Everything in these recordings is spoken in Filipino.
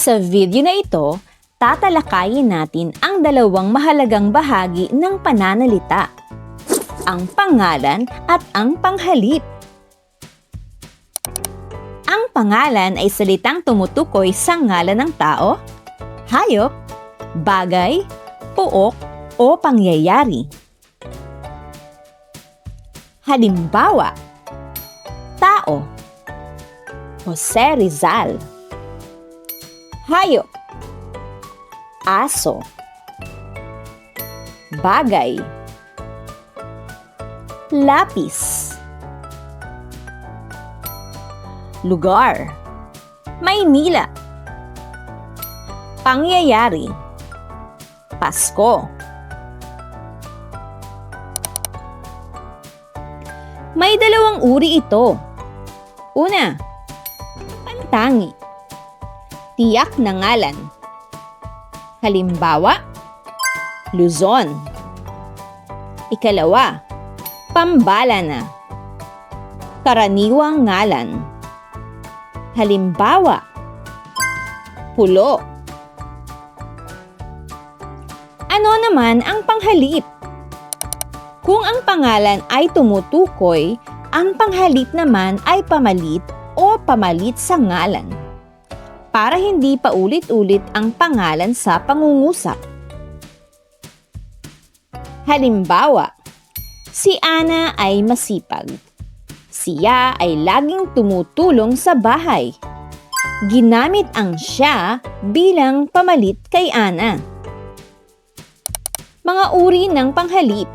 Sa video na ito, tatalakayin natin ang dalawang mahalagang bahagi ng pananalita. Ang pangalan at ang panghalip. Ang pangalan ay salitang tumutukoy sa ngalan ng tao, hayop, bagay, puok o pangyayari. Halimbawa, tao, Jose Rizal. Hayop, aso. Bagay, lapis. Lugar, Maynila. Pangyayari, Pasko. May dalawang uri ito. Una, pantangi. Tiyak na ngalan. Halimbawa, Luzon. Ikalawa, pambala na. Karaniwang ngalan. Halimbawa, pulo. Ano naman ang panghalip? Kung ang pangalan ay tumutukoy, ang panghalip naman ay pamalit o pamalit sa ngalan. Para hindi paulit-ulit ang pangalan sa pangungusap. Halimbawa, si Ana ay masipag. Siya ay laging tumutulong sa bahay. Ginamit ang siya bilang pamalit kay Ana. Mga uri ng panghalip.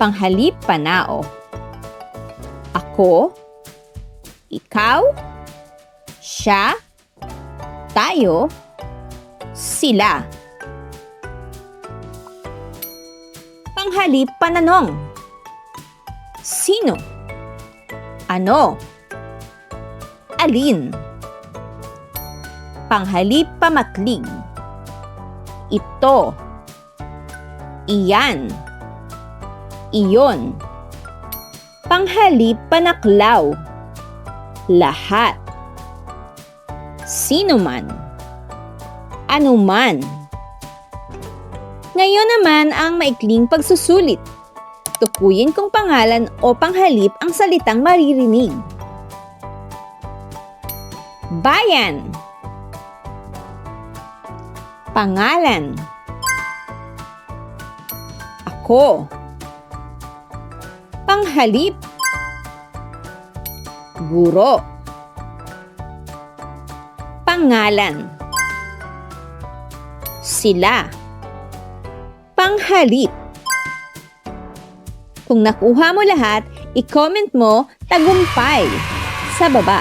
Panghalip panao. Ako, ikaw, siya, tayo, sila. Panghalip pananong. Sino? Ano? Alin? Panghalip pamatlig. Ito. Iyan. Iyon. Panghalip panaklaw. Lahat. Sino man. Ano man. Ngayon naman ang maikling pagsusulit. Tukuyin kung pangalan o panghalip ang salitang maririnig. Bayan Pangalan Ako Panghalip Guro Pangalan Sila Panghalip Kung nakuha mo lahat, i-comment mo tagumpay sa baba.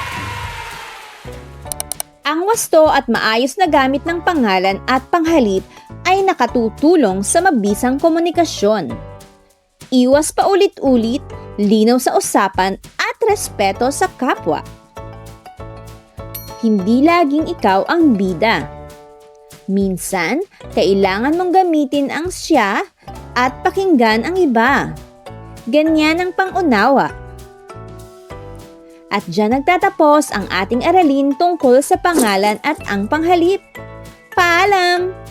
Ang wasto at maayos na gamit ng pangalan at panghalip ay nakatutulong sa mabisang komunikasyon. Iwas pa ulit-ulit, linaw sa usapan at respeto sa kapwa. Hindi laging ikaw ang bida. Minsan, kailangan mong gamitin ang siya at pakinggan ang iba. Ganyan ang pangunawa. At dyan nagtatapos ang ating aralin tungkol sa pangalan at ang panghalip. Paalam!